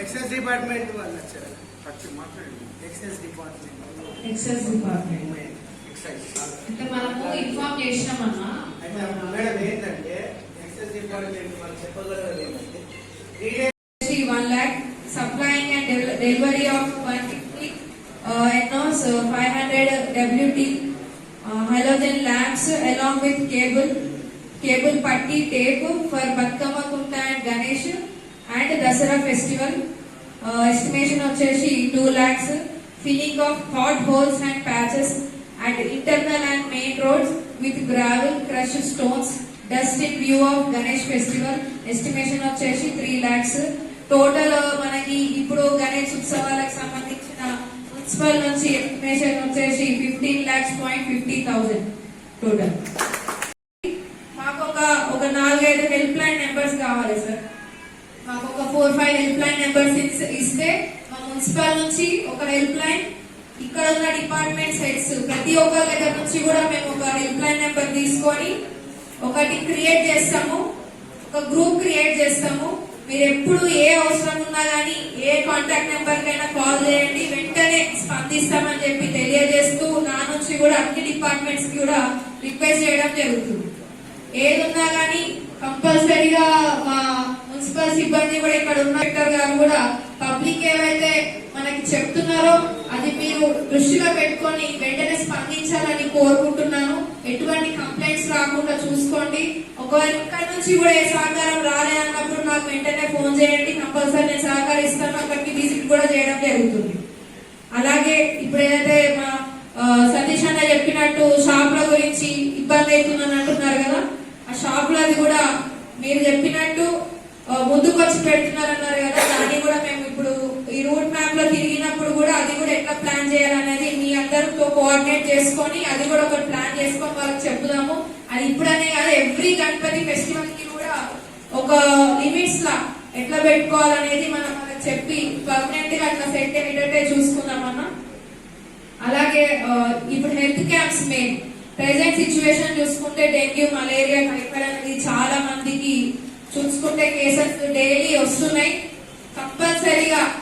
Excise department వాళ్ళు వచ్చారు. Excise department. Excise department. Excise. అంటే మనము ఇన్ఫార్మ్ చేసినామన్నా అయితే మేడం ఏంటంటే ఎక్సైజ్ డిపార్ట్మెంట్ వాళ్ళు చెప్పగలరు ఏంటంటే three days one lakh supplying and del- delivery of 150 uh, NOS, uh, 500 WT uh, halogen lamps along with cable, cable Ganesh and Dasara festival. Estimation వచ్చేసి two lakhs filling of hot holes and patches and internal and main roads with gravel crush stones dust in view of Ganesh festival estimation వచ్చేసి three lakhs total మనకి ఇప్పుడు గణేష్ ఉత్సవాలకు సంబంధించిన municipal నుంచి estimation వచ్చేసి fifteen lakhs point fifty thousand total number six ఇస్తే మా municipal నుంచి ఒక హెల్ప్ లైన్ ఇక్కడ ఉన్న డిపార్ట్మెంట్ హెడ్స్ ప్రతి ఒక్కరి దగ్గర నుంచి కూడా మేము ఒక హెల్ప్ లైన్ నెంబర్ తీసుకొని ఒకటి క్రియేట్ చేస్తాము. ఒక గ్రూప్ క్రియేట్ చేస్తాము. మీరు ఎప్పుడు ఏ అవసరం ఉన్నా కానీ ఏ కాంటాక్ట్ నెంబర్ కైనా కాల్ చేయండి. వెంటనే స్పందిస్తామని చెప్పి తెలియజేస్తూ నా నుంచి కూడా అన్ని డిపార్ట్మెంట్స్కి కూడా రిక్వెస్ట్ చేయడం జరుగుతుంది. ఏదున్నా కానీ కంపల్సరీగా మా మున్సిపల్ సిబ్బంది కూడా ఇక్కడ ఉన్న కలెక్టర్ గారు కూడా పబ్లిక్ ఏవైతే మనకి చెప్తున్నారో అది మీరు దృష్టిలో పెట్టుకొని వెంటనే స్పందించాలని కోరుకుంటున్నాను. ఎటువంటి కంప్లైంట్స్ రాకుండా చూసుకోండి. ఒకవేళ ఇక్కడ నుంచి కూడా ఏ సహకారం రాలేదన్నప్పుడు నాకు వెంటనే ఫోన్ చేయండి. కంపల్సరీ నేను సహకరిస్తాను. అక్కడికి విజిట్ కూడా చేయడం జరుగుతుంది. అలాగే ఇప్పుడు ఏదైతే మా సతీష్ అన్న చెప్పినట్టు షాపుల గురించి ఇబ్బంది అవుతుందని అంటున్నారు కదా ఆ షాపులది కూడా మీరు చెప్పినట్టు ముందుకు వచ్చి పెడుతున్నారన్నారు కదా దాన్ని కూడా మేము ఇప్పుడు ఈ రూట్ మ్యాప్లో తిరిగినప్పుడు కూడా అది కూడా ఎట్లా ప్లాన్ చేయాలనేది మీ అందరితో కోఆర్డినేట్ చేసుకొని అది కూడా ఒక ప్లాన్ చేసుకొని వాళ్ళకి చెప్పుదాము అది ఇప్పుడనే కాదు ఎవ్రీ గణపతి ఫెస్టివల్కి కూడా ఒక లిమిట్స్ లా ఎట్లా పెట్టుకోవాలనేది మనం వాళ్ళకి చెప్పి పర్మనెంట్గా అట్లా సెట్ అయ్యేటట్టే చూసుకుందామన్నా అలాగే ఇప్పుడు health camps main present situation చూసుకుంటే డెంగ్యూ మలేరియా టైఫాయిడ్ అనేది చాలా మందికి చూసుకుంటే కేసెస్ డైలీ వస్తున్నాయి. కంపల్సరీగా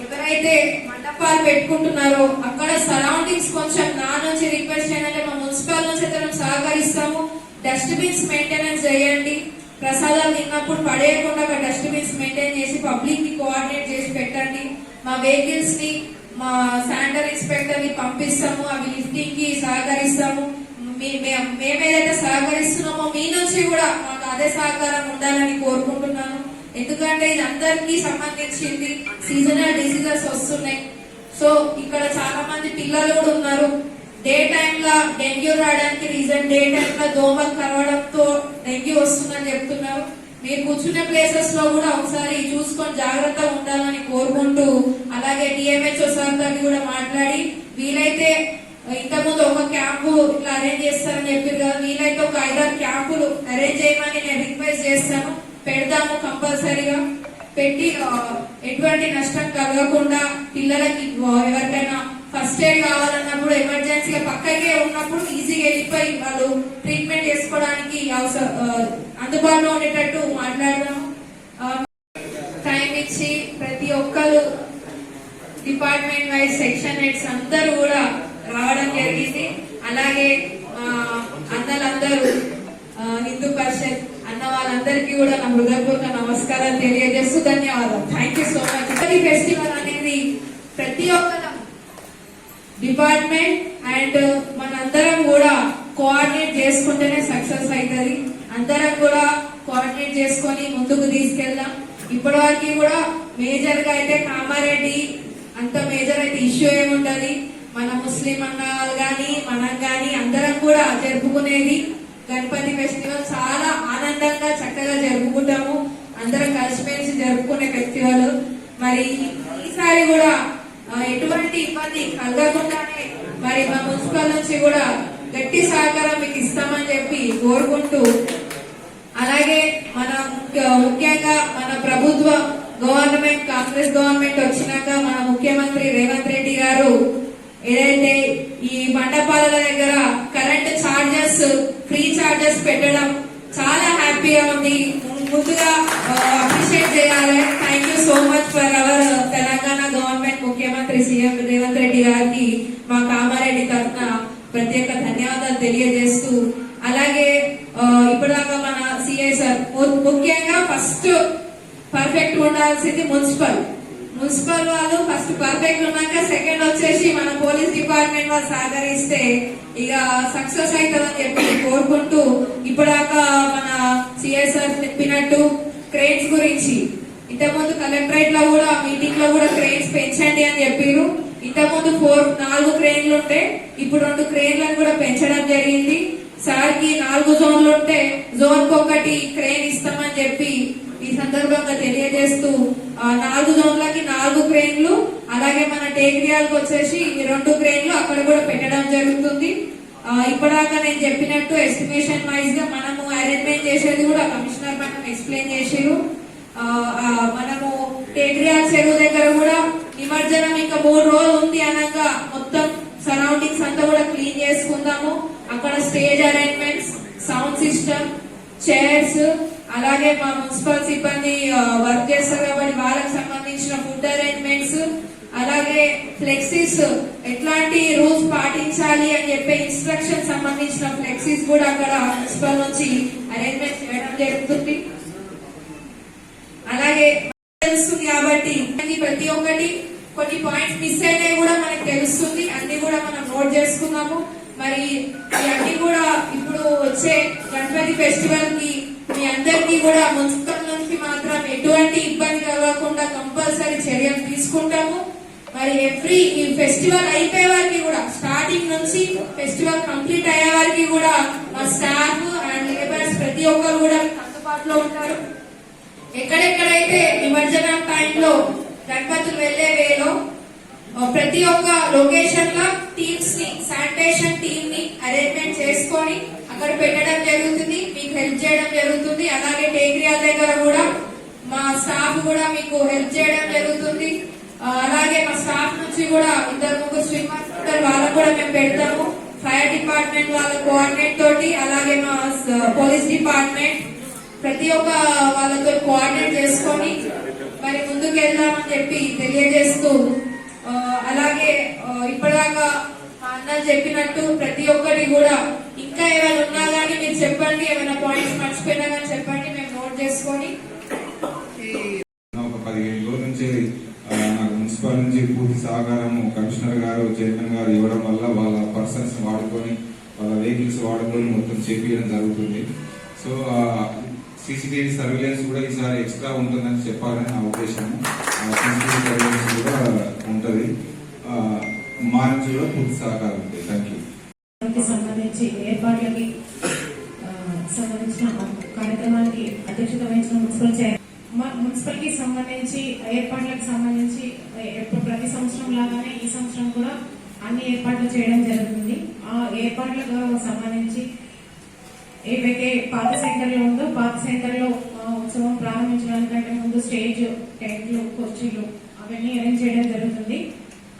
ఎవరైతే మండపాలు పెట్టుకుంటున్నారో అక్కడ సరౌండింగ్స్ కొంచెం నా నుంచి రిక్వెస్ట్ చేయాలంటే మా మున్సిపల్ నుంచి అయితే మేము సహకరిస్తాము. డస్ట్బిన్స్ మెయింటెనెన్స్ చేయండి. ప్రసాదాలు తిన్నప్పుడు పడేయకుండా ఒక డస్ట్బిన్స్ మెయింటైన్ చేసి పబ్లిక్ని కోఆర్డినేట్ చేసి పెట్టండి. మా వెహికల్స్ని మా శానిటర్ ఇన్స్పెక్టర్ని పంపిస్తాము అవి లిఫ్టింగ్కి సహకరిస్తాము. మీ- మే- మేమేదైతే సహకరిస్తున్నామో మీ నుంచి కూడా అదే సహకారం ఉండాలని కోరుకుంటున్నాను. ఎందుకంటే ఇది అందరికీ సంబంధించింది. సీజనల్ డిసీజెస్ వస్తున్నాయి. సో ఇక్కడ చాలా మంది పిల్లలు కూడా ఉన్నారు. డే టైమ్ లా డెంగ్యూ రావడానికి రీజన్ డే టైమ్ దోమలు కరవడంతో డెంగ్యూ వస్తుందని చెప్తున్నారు. మీరు కూర్చునే ప్లేసెస్లో కూడా ఒకసారి చూసుకొని జాగ్రత్తగా ఉండాలని కోరుకుంటూ అలాగే డిఎంహెచ్ఓ సార్ తోటి కూడా మాట్లాడి వీలైతే ఇంతకుముందు ఒక క్యాంపు ఇట్లా అరేంజ్ చేస్తారని చెప్పారు కదా వీలైతే ఒక ఐదారు క్యాంపులు అరేంజ్ చేయమని నేను రిక్వెస్ట్ చేస్తాను. పెడదాము కంపల్సరీగా. పెట్టి ఎటువంటి నష్టం కలగకుండా పిల్లలకి ఎవరికైనా ఫస్ట్ ఎయిడ్ కావాలన్నప్పుడు ఎమర్జెన్సీగా పక్కకే ఉన్నప్పుడు ఈజీగా వెళ్ళిపోయి వాళ్ళు ట్రీట్మెంట్ చేసుకోవడానికి అవసరం అందుబాటులో ఉండేటట్టు మాట్లాడదాం టైం ఇచ్చి ప్రతి ఒక్కరు డిపార్ట్మెంట్ వైజ్ సెక్షన్ హెడ్స్ అందరూ కూడా రావడం జరిగింది. అలాగే అందరూ అందరికీ కూడా నా హృదయపూర్వక నమస్కారాలు తెలియజేస్తూ ధన్యవాదాలు. థ్యాంక్ యూ సో మచ్ ఈ ఫెస్టివల్ అనేది ప్రతి ఒక్కరం డిపార్ట్మెంట్ అండ్ మనందరం కూడా కోఆర్డినేట్ చేసుకుంటేనే సక్సెస్ అవుతుంది అందరం కూడా కోఆర్డినేట్ చేసుకొని ముందుకు తీసుకెళ్దాం. ఇప్పటి వరకు కూడా మేజర్గా అయితే కామారెడ్డి అంత మేజర్ అయితే ఇష్యూ ఏముంటది మన ముస్లిం అన్న కానీ మనం కానీ అందరం కూడా జరుపుకునేది గణపతి ఫెస్టివల్ చాలా ఆనందంగా చక్కగా జరుపుకుంటాము. అందరం కలిసిమెలిసి జరుపుకునే ఫెస్టివల్. మరి ఈసారి కూడా ఎటువంటి ఇబ్బంది కలగకుండానే మరి మా మున్సిపల్ నుంచి కూడా గట్టి సహకారం మీకు ఇస్తామని చెప్పి కోరుకుంటూ అలాగే మన ముఖ్య- ముఖ్యంగా మన ప్రభుత్వ గవర్నమెంట్ కాంగ్రెస్ గవర్నమెంట్ వచ్చినాక మన ముఖ్యమంత్రి రేవంత్ రెడ్డి గారు ఏదైతే ఈ మండపాల దగ్గర కరెంట్ ఛార్జెస్ ఫ్రీ ఛార్జెస్ పెట్టడం చాలా హ్యాపీగా ఉంది. ముందుగా అప్రిషియేట్ చేయాలి. Thank you so much for our Telangana government ముఖ్యమంత్రి సీఎం రేవంత్ రెడ్డి గారికి మా కామారెడ్డి తరఫున ప్రత్యేక ధన్యవాదాలు తెలియజేస్తూ అలాగే ఆ, ఇప్పటిదాకా మన సిఐ సార్ ముఖ్యంగా ఫస్ట్ పర్ఫెక్ట్ ఉండాల్సింది మున్సిపల్. మున్సిపల్ వాళ్ళు ఫస్ట్ పర్ఫెక్ట్ ఉన్నాక సెకండ్ వచ్చేసి మన పోలీస్ డిపార్ట్మెంట్ వాళ్ళు సహకరిస్తే ఇక సక్సెస్ అవుతుందని చెప్పి కోరుకుంటూ ఇప్పటిదాకా మన సిఎస్ఆర్ చెప్పినట్టు క్రేన్స్ గురించి. ఇంతకుముందు కలెక్టరేట్లో కూడా మీటింగ్లో కూడా క్రేన్స్ పెంచండి అని చెప్పారు ఇంతకుముందు ఫోర్ నాలుగు క్రేన్లు ఉంటే ఇప్పుడు రెండు క్రేన్లను కూడా పెంచడం జరిగింది. సార్కి నాలుగు జోన్లు ఉంటే జోన్కి ఒకటి క్రేన్ ఇస్తామని చెప్పి ఈ సందర్భంగా తెలియజేస్తూ నాలుగు జోన్లకి నాలుగు క్రేన్లు అలాగే మన టేక్రియాలకు వచ్చేసి ఈ రెండు క్రేన్లు అక్కడ కూడా పెట్టడం జరుగుతుంది. ఇప్పటిదాకా నేను చెప్పినట్టు ఎస్టిమేషన్ వైజ్గా మనము అరేంజ్మెంట్ చేసేది కూడా కమిషనర్ మనం ఎక్స్ప్లెయిన్ చేసారు మనము టేక్రియాల్ చెరువు దగ్గర కూడా నిమజ్జనం ఇంకా మూడు రోజులు ఉంది అనగా మొత్తం సరౌండింగ్స్ అంతా కూడా క్లీన్ చేసుకుందాము. అక్కడ stage arrangements sound system chairs అలాగే మా మున్సిపల్ సిబ్బంది వర్క్ చేస్తారు కాబట్టి వాళ్ళకి సంబంధించిన ఫుడ్ అరేంజ్మెంట్స్ అలాగే ఫ్లెక్సీస్ ఎట్లాంటి రూల్స్ పాటించాలి అని చెప్పే ఇన్స్ట్రక్షన్ సంబంధించిన ఫ్లెక్సీస్ కూడా అక్కడ మున్సిపల్ నుంచి అరేంజ్మెంట్ చేయడం జరుగుతుంది. అలాగే తెలుస్తుంది కాబట్టి ప్రతి ఒక్కటి కొన్ని పాయింట్స్ మిస్ అయినాయి కూడా మనకు తెలుస్తుంది. అన్ని కూడా మనం నోట్ చేసుకున్నాము. మరి ఇవన్నీ కూడా ఇప్పుడు వచ్చే గణపతి ఫెస్టివల్కి మీ అందరికీ కూడా మున్సిపల్ నుంచి మాత్రం ఎటువంటి ఇబ్బంది కలగకుండా కంపల్సరీ చర్యలు తీసుకుంటాము. మరి ఎవ్రీ ఈ ఫెస్టివల్ అయిపోయే వారికి కూడా స్టార్టింగ్ నుంచి ఫెస్టివల్ కంప్లీట్ అయ్యే వారికి కూడా మా స్టాఫ్ అండ్ లేబర్స్ ప్రతి ఒక్కరు కూడా అందుబాటులో ఉంటారు. ఎక్కడెక్కడైతే నిమజ్జనం టైంలో గణపతులు వెళ్ళే వేలో ప్రతి ఒక్క లొకేషన్లో టీమ్స్ని శానిటేషన్ టీమ్ని అరేంజ్మెంట్ చేసుకొని అక్కడ పెట్టడం జరుగుతుంది మీకు హెల్ప్ చేయడం జరుగుతుంది. అలాగే టేక్రియాల దగ్గర కూడా మా స్టాఫ్ కూడా మీకు హెల్ప్ చేయడం జరుగుతుంది. అలాగే మా స్టాఫ్ నుంచి కూడా ఇద్దరు ముగ్గురు స్విమ్మర్స్ ఉంటారు వాళ్ళకు కూడా మేము పెడతాము. ఫైర్ డిపార్ట్మెంట్ వాళ్ళ కోఆర్డినేట్ తోటి అలాగే మా పోలీస్ డిపార్ట్మెంట్ ప్రతి ఒక్క వాళ్ళతో కోఆర్డినేట్ చేసుకొని మరి ముందుకు వెళ్దామని చెప్పి తెలియజేస్తూ అలాగే ఇప్పటిదాకా అన్న చెప్పినట్టు ప్రతి ఒక్కటి కూడా ఇంకా ఏమైనా ఉన్నా కానీ మీరు చెప్పండి ఏమైనా పాయింట్స్ మర్చిపోయినా కానీ చెప్పండి మేము నోట్ చేసుకొని. ఒక పదిహేను రోజుల నుంచి నాకు మున్సిపల్ నుంచి పూర్తి సహకారం కమిషనర్ గారు చైర్మన్ గారు ఇవ్వడం వల్ల వాళ్ళ పర్సన్స్ వాడుకొని వాళ్ళ వెహికల్స్ వాడుకొని మొత్తం చేపించడం జరుగుతుంది. సో సీసీటీవీ సర్వేలెన్స్ కూడా ఈసారి ఎక్స్ట్రా ఉంటుందని చెప్పాలని నా ఉద్దేశం సీసీటీవీ సర్వేలెన్స్ కూడా ఉంటుంది. ఆ, పూర్తి సహకారం ఉంటుంది థ్యాంక్ యూ సంబంధించి ఏర్పాట్లకి సంబంధించిన కార్యక్రమానికి అధ్యక్షత వహించిన మున్సిపల్ మున్సిపల్కి సంబంధించి ఏర్పాట్లకు సంబంధించి ఎప్పుడు ప్రతి సంవత్సరం లాగానే ఈ సంవత్సరం కూడా అన్ని ఏర్పాట్లు చేయడం జరుగుతుంది. ఆ ఏర్పాట్లకు సంబంధించి ఏవైతే పాత సెంటర్లో ఉందో పాత సెంటర్లో ఉత్సవం ప్రారంభించడానికంటే ముందు స్టేజ్ టెంట్లు కుర్చీలు అవన్నీ అరేంజ్ చేయడం జరుగుతుంది.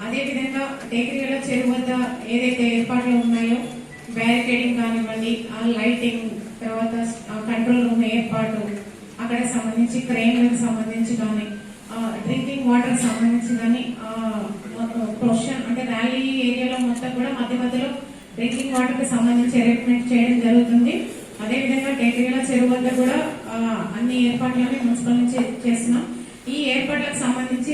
అదే విధంగా టేకరీల చెరువు వద్ద ఏదైతే ఏర్పాట్లు ఉన్నాయో బ్యారికేడింగ్ కానివ్వండి ఆ లైటింగ్ తర్వాత కంట్రోల్ రూమ్ ఏర్పాటు అక్కడ సంబంధించి క్రెయిన్లకు సంబంధించి కానీ డ్రింకింగ్ వాటర్ సంబంధించి కానీ ప్రొఫెషన్ అంటే ర్యాలీ ఏరియాలో మొత్తం కూడా మధ్య మధ్యలో డ్రింకింగ్ వాటర్కి సంబంధించి అరేంజ్మెంట్ చేయడం జరుగుతుంది. అదేవిధంగా టేకరీల చెరువు వద్ద కూడా అన్ని ఏర్పాట్లని మున్సిపల్ నుంచి చేస్తున్నాం. ఈ ఏర్పాట్లకు సంబంధించి